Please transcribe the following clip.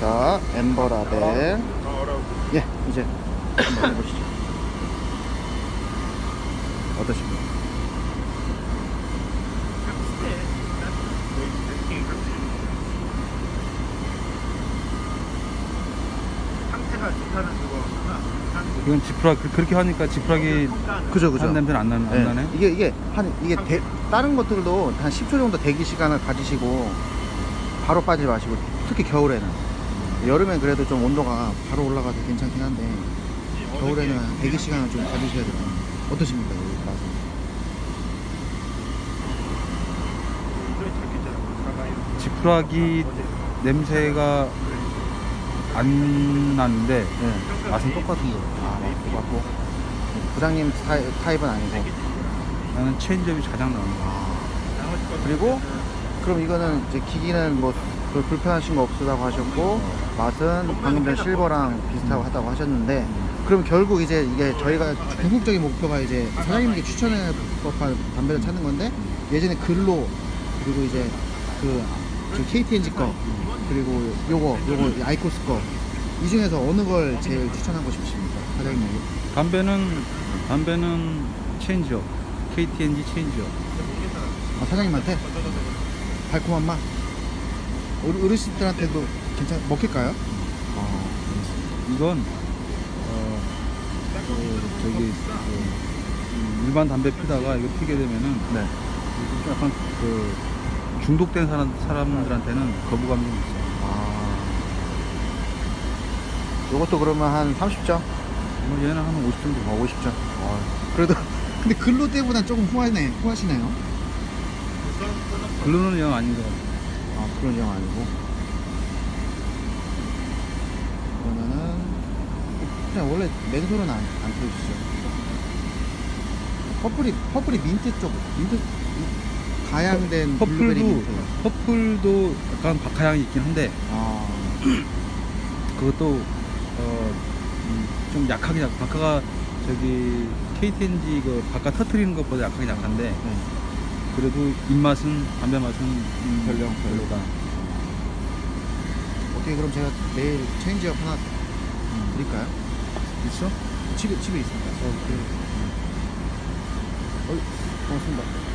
자, 엠버라벨. 예, 이제 한번 해보시죠. 어떠십니까? 상태가 좋다는 거구나. 이건 지프라 그- 그렇게 하니까 지프라기 그죠, 그죠. 한 냄새는 안, 나, 안 네, 나네. 이게 이게 한 이게 대, 다른 것들도 한 10초 정도 대기 시간을 가지시고 바로 빠지지 마시고 특히 겨울에는 여름엔 그래도 좀 온도가 바로 올라가서 괜찮긴 한데 겨울에는 대기 시간을 좀 가지셔야 돼요. 어떠십니까 여기 와서? 지프라기 냄새가 안 나는데 네. 맛은 똑같은 거. 아, 맞고 맞고 부장님 스타일, 타입은 아니고 나는 체인지업이 가장 나은 거. 그리고 그럼 이거는 이제 기기는 뭐 별 불편하신 거 없으다고 하셨고 맛은 방금 전 실버랑 비슷하고 하다고 하셨는데 그럼 결국 이제 이게 저희가 궁극적인 목표가 이제 사장님께 추천해 법한 담배를 찾는 건데 예전에 글로 그리고 이제 그 KTNG 거 그리고 요거 요거 아이코스 거 이 중에서 어느 걸 제일 추천하고 싶으십니까 사장님 담배는 담배는 체인지업. KTNG 체인지업. 아, 사장님한테 달콤한 맛 어르- 어르신들한테도 괜찮 먹힐까요? 아, 이건 어, 그 저기 그 일반 담배 피다가 이거 피게 되면은 네. 좀 약간 그 중독된 사람 사람들한테는 거부감이 좀 있어. 아. 요것도 그러면 한 30점? 뭐 얘는 한 50 정도. 어, 50점. 그래도 근데 글로 때보다 조금 후하네. 후하시네요. 글루는 영 아닌 것 같아. 아, 그런 영 아니고. 그러면은 그냥 원래 맨솔은 안, 안 틀어주시죠. 퍼플이 퍼플이 민트 쪽 민트 이- 가양된 블루베리 퍼플도 민트. 퍼플도 약간 박하향이 있긴 한데 아, 그것도 어, 음, 좀 약하게 약. 박하가 저기 KTNG 그 바깥 터트리는 것보다 약하게 약한데 네. 그래도 입맛은 담배 맛은 음, 별로, 별로다. 오케이 그럼 제가 내일 체인지업 하나 드릴까요? 있어? 집에 집에 있습니다. 어, 그, 어, 고맙습니다.